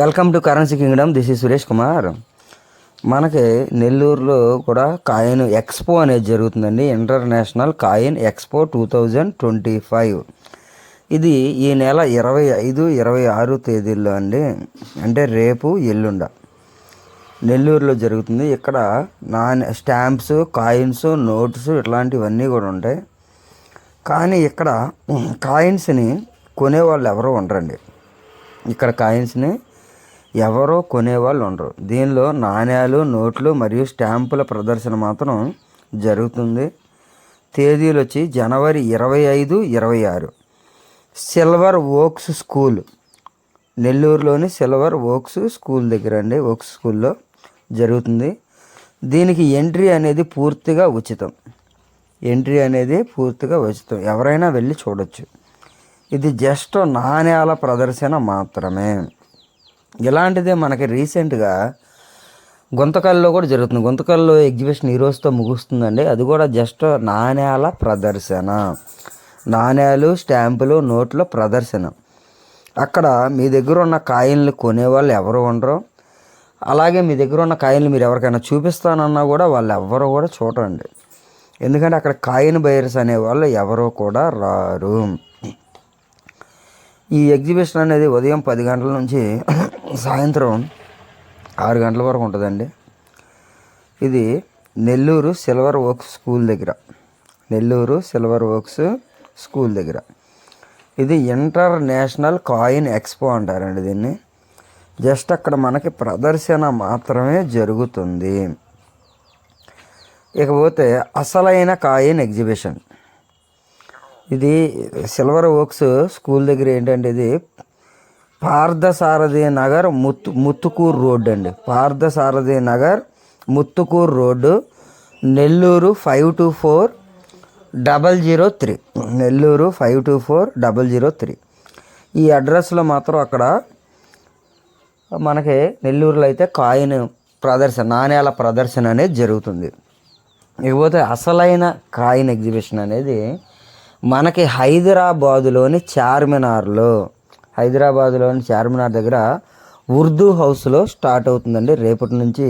Welcome to currency kingdom this is Suresh Kumar మనకి నెల్లూరులో కూడా కాయిన్ ఎక్స్పో అనేది జరుగుతుందండి. International coin expo two thousand twenty five ఇది ఈ నెల ఇరవై ఐదు ఇరవై ఆరు తేదీల్లో అండి. అంటే రేపు ఎల్లుండ. నెల్లూరులో జరుగుతుంది. ఇక్కడ నాన్ స్టాంప్స్ కాయిన్స్ నోట్స్ ఇట్లాంటివన్నీ కూడా ఉంటాయి. కానీ ఇక్కడ కాయిన్స్ని కొనేవాళ్ళు ఎవరు ఉండరండి. ఇక్కడ కాయిన్స్ని ఎవరో కొనేవాళ్ళు ఉండరు దీనిలో నాణ్యాలు నోట్లు మరియు స్టాంపుల ప్రదర్శన మాత్రం జరుగుతుంది. తేదీలు వచ్చి జనవరి ఇరవై ఐదు ఇరవై ఆరు. Silver Oaks School. నెల్లూరులోని సిల్వర్ ఓక్స్ స్కూల్ దగ్గర అండి ఓక్స్ స్కూల్లో జరుగుతుంది. దీనికి ఎంట్రీ అనేది పూర్తిగా ఉచితం. ఎంట్రీ అనేది పూర్తిగా ఉచితం. ఎవరైనా వెళ్ళి చూడొచ్చు. ఇది జస్ట్ నాణ్యాల ప్రదర్శన మాత్రమే. ఇలాంటిదే మనకి రీసెంట్గా గుంతకల్లో కూడా జరుగుతుంది. గుంతకల్లో ఎగ్జిబిషన్ ఈ రోజుతో ముగుస్తుందండి. అది కూడా జస్ట్ నాణ్యాల ప్రదర్శన. నాణ్యాలు స్టాంపులు నోట్ల ప్రదర్శన. అక్కడ మీ దగ్గర ఉన్న కాయిన్లు కొనేవాళ్ళు ఎవరు ఉండరు. అలాగే మీ దగ్గర ఉన్న కాయిన్లు మీరు ఎవరికైనా చూపిస్తానన్నా కూడా వాళ్ళు ఎవరు కూడా చూడండి ఎందుకంటే అక్కడ కాయిన్ బయర్స్ అనేవాళ్ళు ఎవరో కూడా రారు. ఈ ఎగ్జిబిషన్ అనేది ఉదయం పది గంటల నుంచి సాయంత్రం ఆరు గంటల వరకు ఉంటుందండి. ఇది నెల్లూరు సిల్వర్ వర్క్స్ స్కూల్ దగ్గర. నెల్లూరు సిల్వర్ వర్క్స్ స్కూల్ దగ్గర. ఇది ఇంటర్నేషనల్ కాయిన్ ఎక్స్పో అంటారండి దీన్ని. జస్ట్ అక్కడ మనకి ప్రదర్శన మాత్రమే జరుగుతుంది. ఇకపోతే అసలైన కాయిన్ ఎగ్జిబిషన్. ఇది సిల్వర్ వర్క్స్ స్కూల్ దగ్గర ఏంటంటే ఇది పార్థసారథి నగర్ ముత్తు ముత్తుకూరు రోడ్ అండి. Parthasarathi Nagar Muthukur road Nellore five two four double zero three. Nellore five two four double zero three. ఈ అడ్రస్లో మాత్రం అక్కడ మనకి నెల్లూరులో అయితే కాయిన్ ప్రదర్శన నాణ్యాల ప్రదర్శన అనేది జరుగుతుంది. ఇకపోతే అసలైన కాయిన్ ఎగ్జిబిషన్ అనేది మనకి హైదరాబాదులోని చార్మినార్లో హైదరాబాద్లోని చార్మినార్ దగ్గర ఉర్దూ హౌస్లో స్టార్ట్ అవుతుందండి. రేపటి నుంచి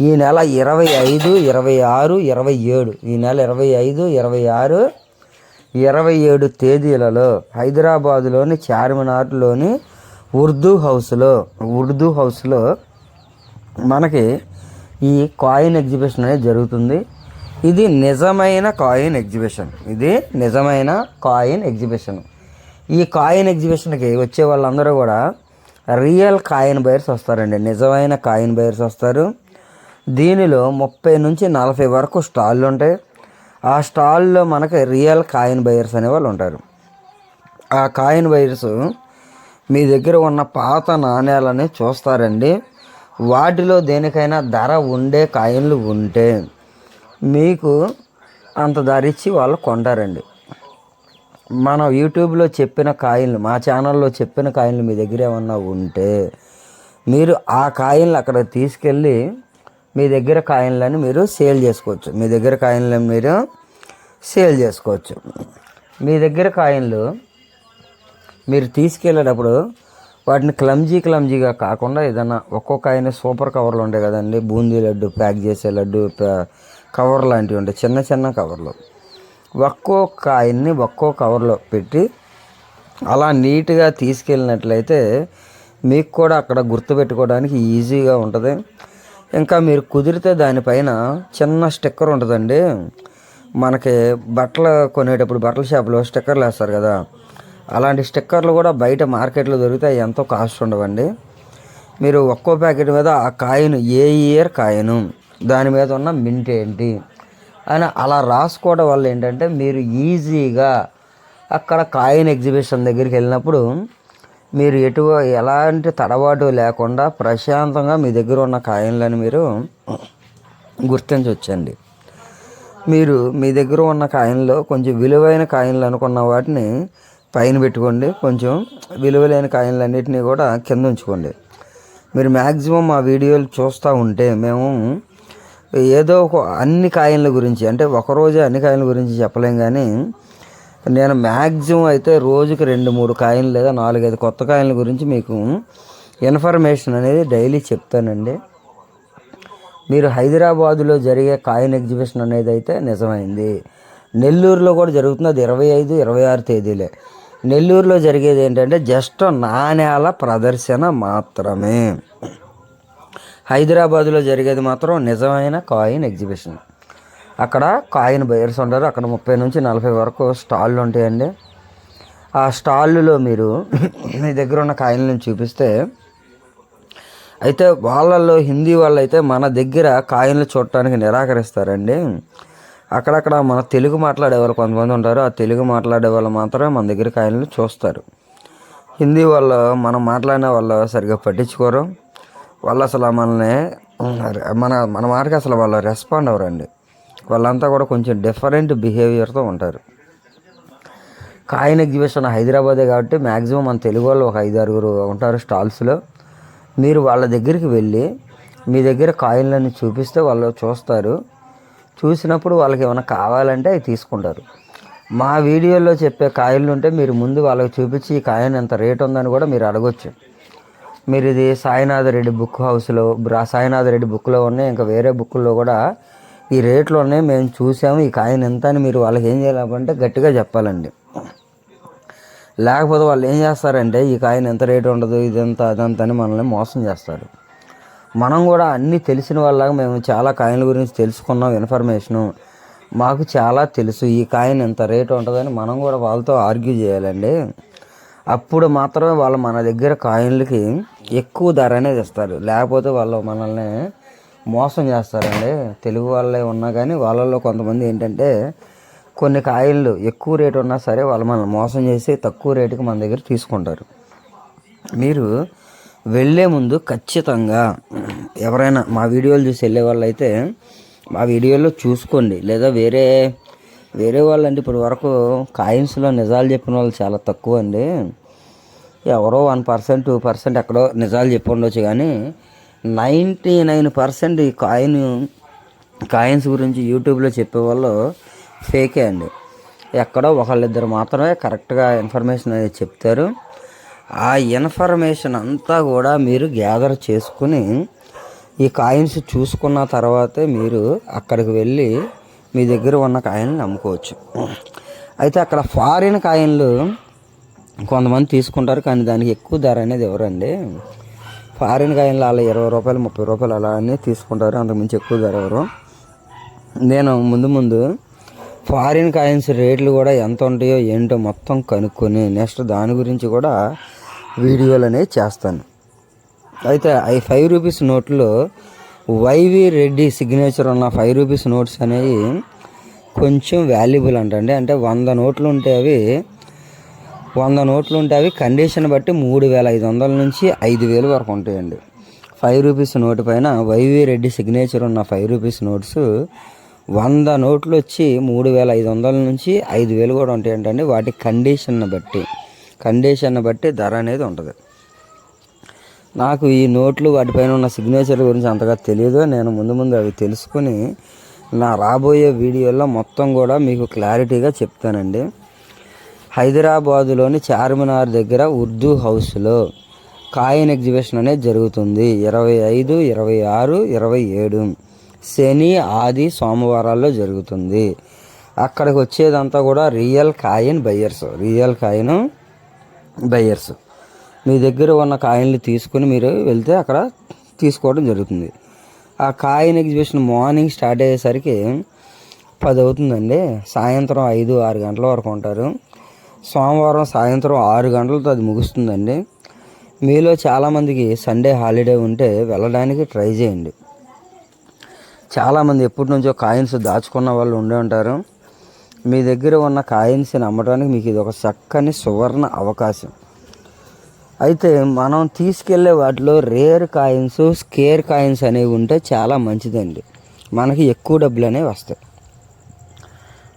ఈ నెల ఇరవై ఐదు ఇరవై ఆరు ఇరవై ఏడు. ఈ నెల ఇరవై ఐదు ఇరవై ఆరు ఇరవై ఏడు తేదీలలో హైదరాబాదులోని చార్మినార్లోని ఉర్దూ హౌస్లో ఉర్దూ హౌస్లో మనకి ఈ కాయిన్ ఎగ్జిబిషన్ అనేది జరుగుతుంది. ఇది నిజమైన కాయిన్ ఎగ్జిబిషన్. ఇది నిజమైన కాయిన్ ఎగ్జిబిషన్. ఈ కాయిన్ ఎగ్జిబిషన్కి వచ్చే వాళ్ళందరూ కూడా రియల్ కాయిన్ బయర్స్ వస్తారండి. నిజమైన కాయిన్ బయర్స్ వస్తారు. దీనిలో ముప్పై నుంచి నలభై వరకు స్టాళ్ళు ఉంటాయి. ఆ స్టాల్లో మనకి రియల్ కాయిన్ బయర్స్ అనేవాళ్ళు ఉంటారు. ఆ కాయిన్ బయర్స్ మీ దగ్గర ఉన్న పాత నాణ్యాలని చూస్తారండి. వాటిలో దేనికైనా ధర ఉండే కాయిన్లు ఉంటే మీకు అంత ధర ఇచ్చి వాళ్ళు కొంటారండి. మనం యూట్యూబ్లో చెప్పిన కాయిన్లు మా ఛానల్లో చెప్పిన కాయిన్లు మీ దగ్గర ఏమన్నా ఉంటే మీరు ఆ కాయిన్లు అక్కడ తీసుకెళ్ళి మీ దగ్గర కాయిన్లని మీరు సేల్ చేసుకోవచ్చు. మీ దగ్గర కాయిన్లను మీరు సేల్ చేసుకోవచ్చు. మీ దగ్గర కాయిన్లు మీరు తీసుకెళ్ళేటప్పుడు వాటిని క్లమ్జీ క్లమ్జీగా కాకుండా ఏదైనా ఒక్కొక్క ఆయన సూపర్ కవర్లు ఉంటాయి కదండి బూందీ లడ్డు ప్యాక్ చేసే లడ్డు కవర్ లాంటివి ఉంటాయి చిన్న చిన్న కవర్లు. ఒక్కో కాయన్ని ఒక్కో కవర్లో పెట్టి అలా నీట్గా తీసుకెళ్ళినట్లయితే మీకు కూడా అక్కడ గుర్తుపెట్టుకోవడానికి ఈజీగా ఉంటుంది. ఇంకా మీరు కుదిరితే దానిపైన చిన్న స్టిక్కర్ ఉంటుందండి. మనకి బట్టలు కొనేటప్పుడు బట్టల షాప్లో స్టిక్కర్లు వేస్తారు కదా. అలాంటి స్టిక్కర్లు కూడా బయట మార్కెట్లో దొరికితే ఎంతో కాస్ట్ ఉండవండి. మీరు ఒక్కో ప్యాకెట్ మీద ఆ కాయిన్ ఏ ఇయర్ కాయను దాని మీద ఉన్న మింట్ ఏంటి అని అలా రాసుకోవడం వల్ల ఏంటంటే మీరు ఈజీగా అక్కడ కాయిన్ ఎగ్జిబిషన్ దగ్గరికి వెళ్ళినప్పుడు మీరు ఎటు ఎలాంటి తడబాటు లేకుండా ప్రశాంతంగా మీ దగ్గర ఉన్న కాయిన్లను మీరు గుర్తించవచ్చండి మీరు మీ దగ్గర ఉన్న కాయిన్లో కొంచెం విలువైన కాయిన్లు అనుకున్న వాటిని పైన పెట్టుకోండి. కొంచెం విలువలేని కాయిన్లన్నింటినీ కూడా కింద ఉంచుకోండి. మీరు మ్యాక్సిమం మా వీడియోలు చూస్తూ ఉంటే మేము ఏదో ఒక అన్ని కాయిన్ల గురించి అంటే ఒకరోజు అన్ని కాయిన్ల గురించి చెప్పలేం కానీ నేను మ్యాక్సిమం అయితే రోజుకి రెండు మూడు కాయిన్లు లేదా నాలుగైదు కొత్త కాయిన్ల గురించి మీకు ఇన్ఫర్మేషన్ అనేది డైలీ చెప్తానండి. మీరు హైదరాబాదులో జరిగే కాయిన్ ఎగ్జిబిషన్ అనేది అయితే నిజమైంది. నెల్లూరులో కూడా జరుగుతుంది అది ఇరవై ఐదు ఇరవై ఆరు తేదీలే. నెల్లూరులో జరిగేది ఏంటంటే జస్ట్ నాణ్యాల ప్రదర్శన మాత్రమే. హైదరాబాదులో జరిగేది మాత్రం నిజమైన కాయిన్ ఎగ్జిబిషన్. అక్కడ కాయిన్ బయర్స్ ఉంటారు అక్కడ ముప్పై నుంచి నలభై వరకు స్టాళ్ళు ఉంటాయండి. ఆ స్టాళ్ళలో మీరు మీ దగ్గర ఉన్న కాయిన్లను చూపిస్తే అయితే వాళ్ళల్లో హిందీ వాళ్ళు అయితే మన దగ్గర కాయిన్లు చూడటానికి నిరాకరిస్తారండి. అక్కడక్కడ మన తెలుగు మాట్లాడే వాళ్ళు కొంతమంది ఉంటారు. ఆ తెలుగు మాట్లాడే వాళ్ళు మాత్రమే మన దగ్గర కాయిన్లు చూస్తారు. హిందీ వాళ్ళు మనం మాట్లాడిన వాళ్ళు సరిగ్గా పట్టించుకోరు. వాళ్ళు అసలు మనల్ని మన మన మాటకి అసలు వాళ్ళు రెస్పాండ్ అవ్వరండి. వాళ్ళంతా కూడా కొంచెం డిఫరెంట్ బిహేవియర్తో ఉంటారు. కాయిన్ ఎగ్జిబిషన్ హైదరాబాదే కాబట్టి మ్యాక్సిమం మన తెలుగు వాళ్ళు ఒక ఐదు ఆరుగురు ఉంటారు స్టాల్స్లో మీరు వాళ్ళ దగ్గరికి వెళ్ళి మీ దగ్గర కాయిన్లన్నీ చూపిస్తే వాళ్ళు చూస్తారు. చూసినప్పుడు వాళ్ళకి ఏమైనా కావాలంటే అవి తీసుకుంటారు. మా వీడియోలో చెప్పే కాయిన్లు ఉంటే మీరు ముందు వాళ్ళకి చూపించి ఈ కాయిన్ ఎంత రేట్ ఉందని కూడా మీరు అడగొచ్చు. మీరు ఇది సాయినాథ రెడ్డి బుక్ హౌస్లో బ్రా రెడ్డి బుక్లో ఉన్నాయి. ఇంకా వేరే బుక్కుల్లో కూడా ఈ రేట్లు ఉన్నాయి. మేము చూసాము. ఈ కాయిన్ ఎంత అని మీరు వాళ్ళకి ఏం చేయాలంటే గట్టిగా చెప్పాలండి. లేకపోతే వాళ్ళు ఏం చేస్తారంటే ఈ కాయిన్ ఎంత రేటు ఉండదు ఇదంత అదంత అని మనల్ని మోసం చేస్తారు. మనం కూడా అన్నీ తెలిసిన వాళ్ళగా మేము చాలా కాయిన్ల గురించి తెలుసుకున్నాం ఇన్ఫర్మేషను. మాకు చాలా తెలుసు ఈ కాయిన్ ఎంత రేటు ఉంటుందని మనం కూడా వాళ్ళతో ఆర్గ్యూ చేయాలండి. అప్పుడు మాత్రమే వాళ్ళు మన దగ్గర కాయిన్లకి ఎక్కువ ధర అనేది ఇస్తారు. లేకపోతే వాళ్ళు మనల్ని మోసం చేస్తారండి. తెలుగు వాళ్ళే ఉన్నా కానీ వాళ్ళల్లో కొంతమంది ఏంటంటే కొన్ని కాయిన్లు ఎక్కువ రేటు ఉన్నా సరే వాళ్ళు మనల్ని మోసం చేసి తక్కువ రేటుకి మన దగ్గర తీసుకుంటారు. మీరు వెళ్ళే ముందు ఖచ్చితంగా ఎవరైనా మా వీడియోలు చూసి వెళ్ళే వాళ్ళు అయితే మా వీడియోలో చూసుకోండి. లేదా వేరే వేరే వాళ్ళు అంటే వరకు కాయిన్స్లో నిజాలు చెప్పిన వాళ్ళు చాలా తక్కువ అండి. ఎవరో వన్ పర్సెంట్ టూ పర్సెంట్ ఎక్కడో నిజాలు చెప్పి ఉండొచ్చు కానీ నైంటీ నైన్ పర్సెంట్ ఈ కాయిన్ కాయిన్స్ గురించి యూట్యూబ్లో చెప్పేవాళ్ళు ఫేకే అండి. ఎక్కడో ఒకళ్ళిద్దరు మాత్రమే కరెక్ట్గా ఇన్ఫర్మేషన్ అనేది చెప్తారు. ఆ ఇన్ఫర్మేషన్ అంతా కూడా మీరు గ్యాదర్ చేసుకుని ఈ కాయిన్స్ చూసుకున్న తర్వాతే మీరు అక్కడికి వెళ్ళి మీ దగ్గర ఉన్న కాయిన్లు అమ్ముకోవచ్చు. అయితే అక్కడ ఫారిన్ కాయిన్లు కొంతమంది తీసుకుంటారు కానీ దానికి ఎక్కువ ధర అనేది ఎవరండి? ఫారిన్ కాయలు అలా ఇరవై రూపాయలు ముప్పై రూపాయలు అలా అని తీసుకుంటారు అంతకుమించి ఎక్కువ ధర ఎవరు? నేను ముందు ముందు ఫారిన్ కాయిన్స్ రేట్లు కూడా ఎంత ఉంటాయో ఏంటో మొత్తం కనుక్కొని నెక్స్ట్ దాని గురించి కూడా వీడియోలు అనేవి చేస్తాను. అయితే ఈ ఫైవ్ రూపీస్ నోట్లో వైవి రెడ్డి సిగ్నేచర్ ఉన్న ఫైవ్ రూపీస్ నోట్స్ అనేవి కొంచెం వాల్యుబుల్ అంటండి. అంటే వంద నోట్లు ఉంటే అవి వంద నోట్లు ఉంటే అవి కండిషన్ బట్టి మూడు వేల ఐదు వందల నుంచి ఐదు వేలు వరకు ఉంటాయండి. ఫైవ్ రూపీస్ నోటు పైన వైవి రెడ్డి సిగ్నేచర్ ఉన్న ఫైవ్ రూపీస్ నోట్స్ వంద నోట్లు వచ్చి మూడు వేల ఐదు వందల నుంచి ఐదు వేలు కూడా ఉంటాయంటండి. వాటి కండిషన్ని బట్టి కండిషన్ని బట్టి ధర అనేది ఉంటుంది. నాకు ఈ నోట్లు వాటిపైన ఉన్న సిగ్నేచర్ గురించి అంతగా తెలియదు నేను ముందు ముందు అవి తెలుసుకుని నా రాబోయే వీడియోలో మొత్తం కూడా మీకు క్లారిటీగా చెప్తానండి. హైదరాబాదులోని చార్మినార్ దగ్గర ఉర్దూ హౌస్లో కాయిన్ ఎగ్జిబిషన్ అనేది జరుగుతుంది. ఇరవై ఐదు ఇరవై ఆరు ఇరవై ఏడు శని ఆది సోమవారాల్లో జరుగుతుంది. అక్కడికి వచ్చేదంతా కూడా real coin buyers real coin buyers మీ దగ్గర ఉన్న కాయిన్లు తీసుకుని మీరు వెళ్తే అక్కడ తీసుకోవడం జరుగుతుంది. ఆ కాయిన్ ఎగ్జిబిషన్ మార్నింగ్ స్టార్ట్ అయ్యేసరికి పది అవుతుందండి. సాయంత్రం ఐదు ఆరు గంటల వరకు ఉంటారు. సోమవారం సాయంత్రం ఆరు గంటలతో అది ముగుస్తుందండి. మీలో చాలామందికి సండే హాలిడే ఉంటే వెళ్ళడానికి ట్రై చేయండి. చాలామంది ఎప్పటి నుంచో కాయిన్స్ దాచుకున్న వాళ్ళు ఉండే ఉంటారు. మీ దగ్గర ఉన్న కాయిన్స్ని అమ్మడానికి మీకు ఇది ఒక చక్కని సువర్ణ అవకాశం. అయితే మనం తీసుకెళ్ళే వాటిలో రేర్ కాయిన్స్ స్కేర్ కాయిన్స్ అనేవి ఉంటే చాలా మంచిదండి. మనకి ఎక్కువ డబ్బులు అనేవి వస్తాయి.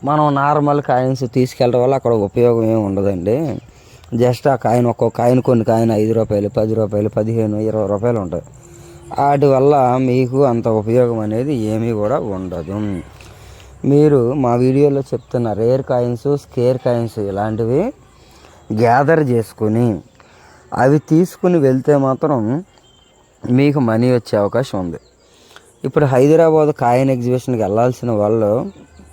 మనం నార్మల్ కాయిన్స్ తీసుకెళ్ళడం వల్ల అక్కడ ఉపయోగం ఏమి ఉండదండి. జస్ట్ ఆ కాయిన్ ఒక్కో కాయిన్ కొన్ని కాయిన్ ఐదు రూపాయలు పది రూపాయలు పదిహేను ఇరవై రూపాయలు ఉంటాయి. వాటి వల్ల మీకు అంత ఉపయోగం అనేది ఏమీ కూడా ఉండదు. మీరు మా వీడియోలో చెప్తున్న రేర్ కాయిన్స్ స్కేర్ కాయిన్స్ ఇలాంటివి గ్యాదర్ చేసుకుని అవి తీసుకుని వెళ్తే మాత్రం మీకు మనీ వచ్చే అవకాశం ఉంది. ఇప్పుడు హైదరాబాద్ కాయిన్ ఎగ్జిబిషన్కి వెళ్ళాల్సిన వాళ్ళు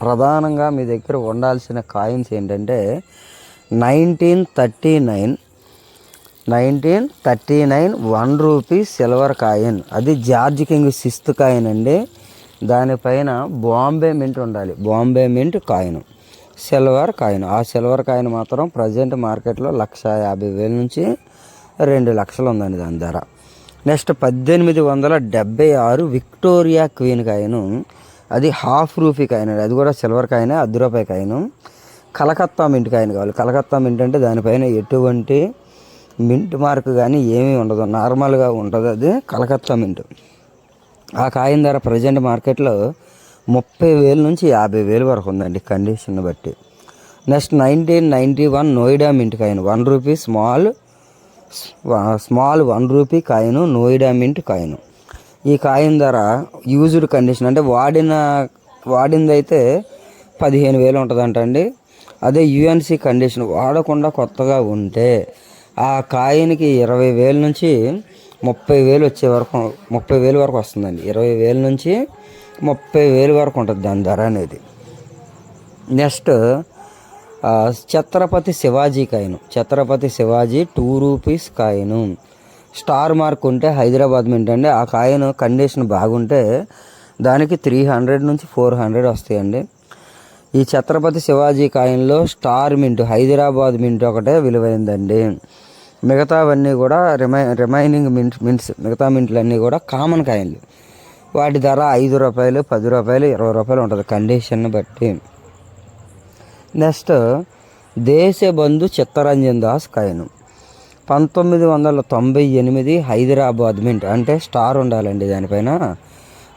ప్రధానంగా మీ దగ్గర ఉండాల్సిన కాయిన్స్ ఏంటంటే nineteen thirty nine. Nineteen thirty nine one rupee silver coin. అది జార్జ్ కింగ్ సిస్త్ కాయిన్ అండి. దానిపైన బాంబే మింట్ ఉండాలి. Bombay mint coin. Silver coin. ఆ సిల్వర్ కాయిన్ మాత్రం ప్రజెంట్ మార్కెట్లో లక్ష యాభై వేల నుంచి రెండు లక్షలు ఉందండి దాని ధర. నెక్స్ట్ పద్దెనిమిది వందల డెబ్బై ఆరు విక్టోరియా క్వీన్ కాయిన్. అది హాఫ్ రూపీ కాయిన్ అండి అది కూడా సిల్వర్ కాయిన్ అర్ధ రూపాయి కాయిన్ కలకత్తా మింట్ కాయిన్ కావాలి. కలకత్తా మింట్ అంటే దానిపైన ఎటువంటి మింట్ మార్క్ కానీ ఏమీ ఉండదు. నార్మల్గా ఉంటుంది అది కలకత్తా మింట్ ఆ కాయిన్ ధర ప్రజెంట్ మార్కెట్లో ముప్పై వేల నుంచి యాభై వేలు వరకు ఉందండి కండిషన్ బట్టి. Next nineteen ninety one Noida mint coin. One rupee small small one rupee coin Noida mint coin. ఈ కాయిన్ ధర యూజ్డ్ కండిషన్ అంటే వాడిన వాడింది అయితే పదిహేను వేలు ఉంటుందంట అండి అదే యుఎన్సి కండిషన్ వాడకుండా కొత్తగా ఉంటే ఆ కాయిన్కి ఇరవై వేల నుంచి ముప్పై వేలు వచ్చే వరకు ముప్పై వేలు వరకు వస్తుందండి. ఇరవై వేల నుంచి ముప్పై వేలు వరకు ఉంటుంది దాని ధర అనేది. Next Chhatrapati Shivaji coin. Chhatrapati Shivaji two rupees coin. Star mark ఉంటే హైదరాబాద్ మింట్ అండి ఆ కాయిన్ కండిషన్ బాగుంటే దానికి త్రీ హండ్రెడ్ నుంచి ఫోర్ హండ్రెడ్ వస్తాయండి. ఈ ఛత్రపతి శివాజీ కాయిన్లో స్టార్ మింట్ హైదరాబాద్ మింట్ ఒకటే విలువైందండి. మిగతావన్నీ కూడా రిమై రిమైనింగ్ మింట్ మింట్స్ మిగతా మింట్లన్నీ కూడా కామన్ కాయిన్లు. వాటి ధర ఐదు రూపాయలు పది రూపాయలు ఇరవై రూపాయలు ఉంటుంది కండిషన్ బట్టి. నెక్స్ట్ దేశబంధు చిత్తరంజన్ దాస్ కాయను. పంతొమ్మిది వందల తొంభై ఎనిమిది హైదరాబాద్ మింట్ అంటే స్టార్ ఉండాలండి దానిపైన.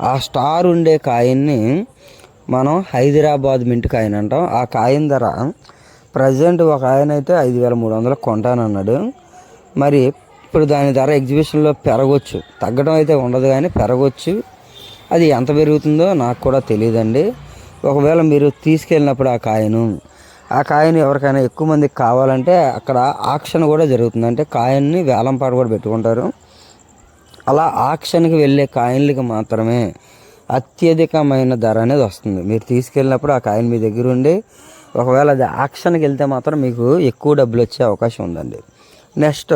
ఆ స్టార్ ఉండే కాయిన్ని మనం హైదరాబాద్ మింట్ కాయిన్ అంటాం. ఆ కాయిన్ ధర ప్రజెంట్ ఒక ఆయన అయితే ఐదు వేల మూడు వందలకు కొంటానన్నాడు. మరి ఇప్పుడు దాని ధర ఎగ్జిబిషన్లో పెరగవచ్చు తగ్గడం అయితే ఉండదు కానీ పెరగవచ్చు అది ఎంత పెరుగుతుందో నాకు కూడా తెలియదండి. ఒకవేళ మీరు తీసుకెళ్ళినప్పుడు ఆ కాయను ఆ కాయిన్ ఎవరికైనా ఎక్కువ మందికి కావాలంటే అక్కడ ఆక్షన్ కూడా జరుగుతుంది. అంటే కాయన్ని వేలంపాట కూడా పెట్టుకుంటారు. అలా ఆక్షన్కి వెళ్ళే కాయిన్లకి మాత్రమే అత్యధికమైన ధర అనేది వస్తుంది. మీరు తీసుకెళ్ళినప్పుడు ఆ కాయిన్ మీ దగ్గర ఉండి ఒకవేళ అది ఆక్షన్కి వెళ్తే మాత్రం మీకు ఎక్కువ డబ్బులు వచ్చే అవకాశం ఉందండి. నెక్స్ట్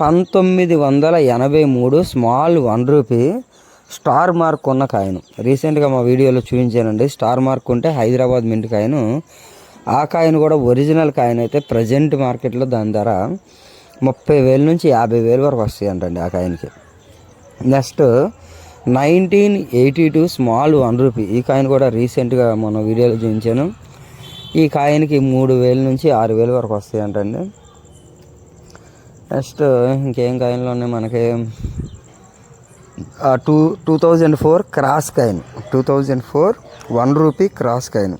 పంతొమ్మిది వందల ఎనభై మూడు small one rupee star mark ఉన్న కాయను. రీసెంట్గా మా వీడియోలో చూపించానండి. స్టార్ మార్క్ ఉంటే హైదరాబాద్ మింట్ కాయను ఆ కాయిన్ కూడా ఒరిజినల్ కాయిన్ అయితే ప్రజెంట్ మార్కెట్లో దాని ధర ముప్పై వేల నుంచి యాభై వేల వరకు వస్తాయి అంటండి ఆ కాయిన్కి. Next nineteen eighty two small one rupee. ఈ కాయిన్ కూడా రీసెంట్గా మన వీడియోలో చూపించాను. ఈ కాయిన్కి మూడు వేల నుంచి ఆరు వేల వరకు వస్తాయి అంటండి నెక్స్ట్ ఇంకేం కాయిన్లు ఉన్నాయి మనకి? Two two thousand four cross coin. Two thousand four one rupee cross coin.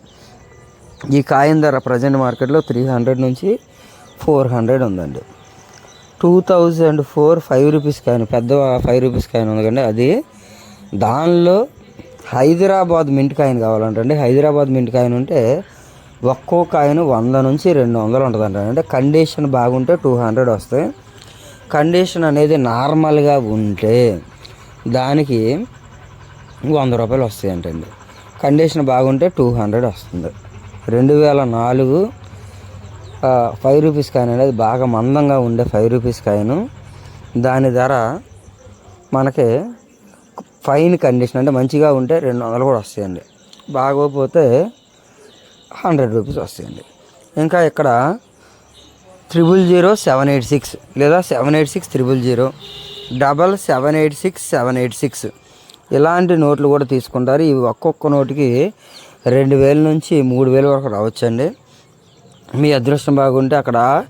ఈ కాయిన్ ధర ప్రజెంట్ మార్కెట్లో త్రీ హండ్రెడ్ నుంచి ఫోర్ హండ్రెడ్ ఉందండి. Two thousand four five rupees coin పెద్ద ఫైవ్ రూపీస్ కాయిన్ ఉంది కండి. అది దానిలో హైదరాబాద్ మింట్ కాయిన్ కావాలంటండి హైదరాబాద్ మింట్ కాయిన్ ఉంటే ఒక్కో కాయిన్ వంద నుంచి రెండు వందలు ఉంటుందంట అంటే కండిషన్ బాగుంటే టూ హండ్రెడ్ వస్తాయి. కండిషన్ అనేది నార్మల్గా ఉంటే దానికి వంద రూపాయలు వస్తాయంటండి. కండిషన్ బాగుంటే టూ హండ్రెడ్ వస్తుంది. రెండు వేల నాలుగు ఫైవ్ రూపీస్ కాయిన్ అనేది బాగా మందంగా ఉండే ఫైవ్ రూపీస్ కాయిన్. దాని ధర మనకి ఫైన్ కండిషన్ అంటే మంచిగా ఉంటే రెండు వందలు కూడా వస్తాయండి. బాగోపోతే హండ్రెడ్ రూపీస్ వస్తాయండి. ఇంకా ఇక్కడ triple zero seven eight six లేదా seven eight six triple zero double seven eight six seven eight six ఇలాంటి నోట్లు కూడా తీసుకుంటారు. ఇవి ఒక్కొక్క నోటుకి రెండు వేల నుంచి మూడు వేల వరకు రావచ్చండి. మీ అదృష్టం బాగుంటే అక్కడ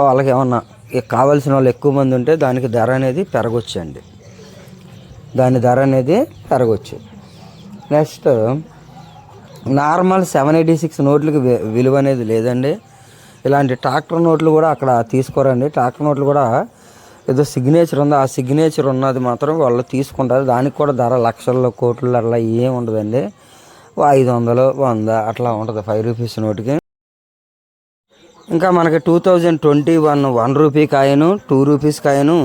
వాళ్ళకి ఏమన్నా కావాల్సిన వాళ్ళు ఎక్కువ మంది ఉంటే దానికి ధర అనేది పెరగొచ్చండి. దాని ధర అనేది పెరగొచ్చు. Next normal seven eighty six నోట్లకి విలువ అనేది లేదండి. ఇలాంటి ట్రాక్టర్ నోట్లు కూడా అక్కడ తీసుకోరండి. ట్రాక్టర్ నోట్లు కూడా ఏదో సిగ్నేచర్ ఉందో? ఆ సిగ్నేచర్ ఉన్నది మాత్రం వాళ్ళు తీసుకుంటారు. దానికి కూడా ధర లక్షల్లో కోట్లు అట్లా ఏం ఉండదండి. ఐదు వందలు వంద అట్లా ఉంటుంది. ఫైవ్ రూపీస్ నోటికి. ఇంకా మనకి two thousand twenty one one rupee coin two rupees coin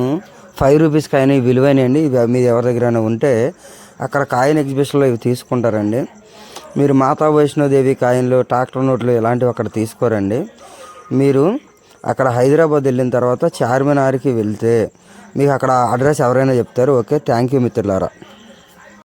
five rupees coin ఇవి విలువైనయండి. ఇవి ఎవరి దగ్గరైనా ఉంటే అక్కడ కాయిన్ ఎగ్జిబిషన్లో ఇవి తీసుకుంటారండి. మీరు మాతా వైష్ణోదేవి కాయిన్లు ట్రాక్టర్ నోట్లు ఇలాంటివి అక్కడ తీసుకోరండి. మీరు అక్కడ హైదరాబాద్ వెళ్ళిన తర్వాత చార్మినార్కి వెళ్తే మీకు అక్కడ అడ్రస్ ఎవరైనా చెప్తారు. ఓకే థ్యాంక్ యూ మిత్రులారా.